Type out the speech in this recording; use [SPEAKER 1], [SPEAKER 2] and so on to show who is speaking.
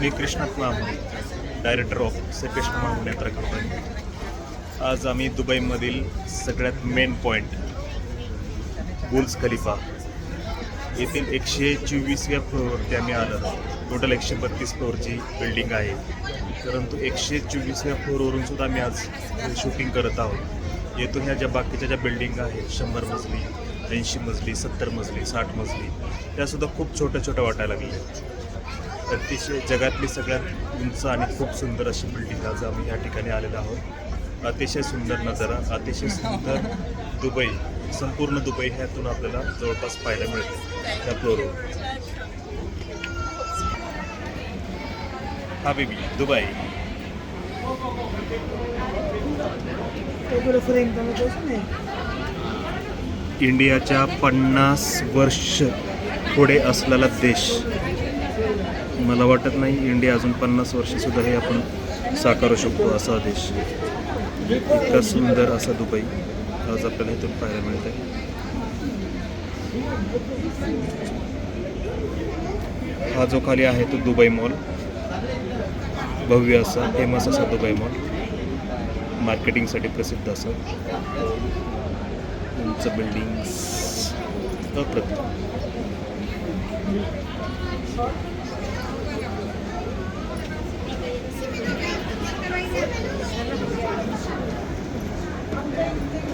[SPEAKER 1] मी कृष्णात मामू director of Shrikrishna मामू नेत्र कंपनी आज आम्ही दुबईमधील सगळ्यात मेन पॉईंट बुल्स खलिफा. येथील एकशे चोवीसव्या फ्लोअरवरती आम्ही आलो. आहोत टोटल एकशे बत्तीस फ्लोअरची बिल्डिंग आहे. परंतु एकशे चोवीसव्या फ्लोअरवरून सुद्धा आम्ही आज शूटिंग करत आहोत. येथून ह्या ज्या बाकीच्या ज्या बिल्डिंग आहेत शंभर मजली ऐंशी मजली सत्तर मजली साठ मजली त्यासुद्धा खूप छोट्या छोट्या वाटायला लागल्या अतिशय जगातली सगळ्यात उंच आणि खूप सुंदर अशी बिल्डिंग आज आम्ही या ठिकाणी आलेलो आहोत. अतिशय सुंदर नजारा अतिशय सुंदर दुबई संपूर्ण दुबई ह्यातून आपल्याला जवळपास पाहायला मिळते त्या फ्लोरवर हा बेबी दुबई. इंडियाच्या पन्नास वर्ष पुढे असलेला देश. मला वाटत नाही इंडिया अजून पन्नास वर्षसुद्धा हे आपण साकारू शकतो असा देश. इतका सुंदर असा दुबई. आज आपल्याला इथून पाहायला मिळत आहे हा जो खाली आहे तो दुबई मॉल. भव्य असा फेमस असा दुबई मॉल. मार्केटिंगसाठी प्रसिद्ध असं. sa buildings. No problem. Thank you.